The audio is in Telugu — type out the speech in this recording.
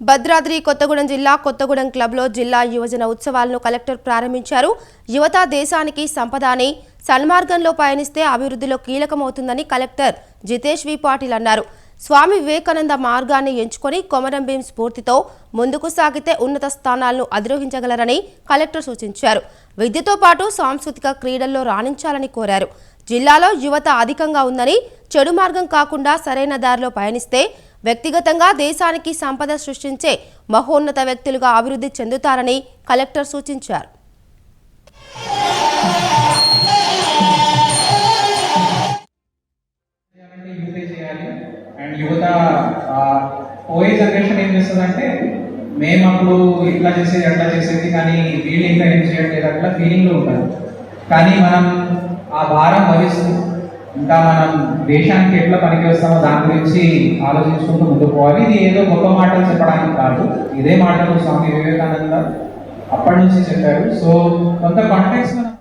భద్రాద్రి కొత్తగూడెం జిల్లా కొత్తగూడెం క్లబ్లో జిల్లా యువజన ఉత్సవాలను కలెక్టర్ ప్రారంభించారు. యువత దేశానికి సంపద అని సన్మార్గంలో పయనిస్తే అభివృద్ధిలో కీలకమవుతుందని కలెక్టర్ జితేష్ వి. పాటిల్ అన్నారు. స్వామి వివేకానంద మార్గాన్ని ఎంచుకొని కొమరం భీం స్ఫూర్తితో ముందుకు సాగితే ఉన్నత స్థానాలను అధిరోహించగలరని కలెక్టర్ సూచించారు. విద్యతో పాటు సాంస్కృతిక క్రీడల్లో రాణించాలని కోరారు. జిల్లాలో యువత అధికంగా ఉందని చెడు మార్గం కాకుండా సరైన దారిలో పయనిస్తే వ్యక్తిగతంగా దేశానికి సంపద సృష్టించే మహోన్నత వ్యక్తులుగా అభివృద్ధి చెందుతారని కలెక్టర్ సూచించారు. యువత పోయే జనరేషన్ ఏం చేస్తుందంటే మేము అప్పుడు ఇట్లా చేసేది అట్లా చేసేది కానీ వీళ్ళు ఇంకా ఏం చేయట్లేదు అట్లా ఫీలింగ్లో ఉంటారు. కానీ మనం ఆ భారం వహిస్తూ ఇంకా మనం దేశానికి ఎట్లా పనికి వస్తామో దాని గురించి ఆలోచించుకుంటూ ముందుకు పోవాలి. ఇది ఏదో గొప్ప మాటలు చెప్పడానికి కాదు. ఇదే మాటలు స్వామి వివేకానంద అప్పటి నుంచి చెప్పారు. సో కొంత కాంటాక్ట్స్ మనం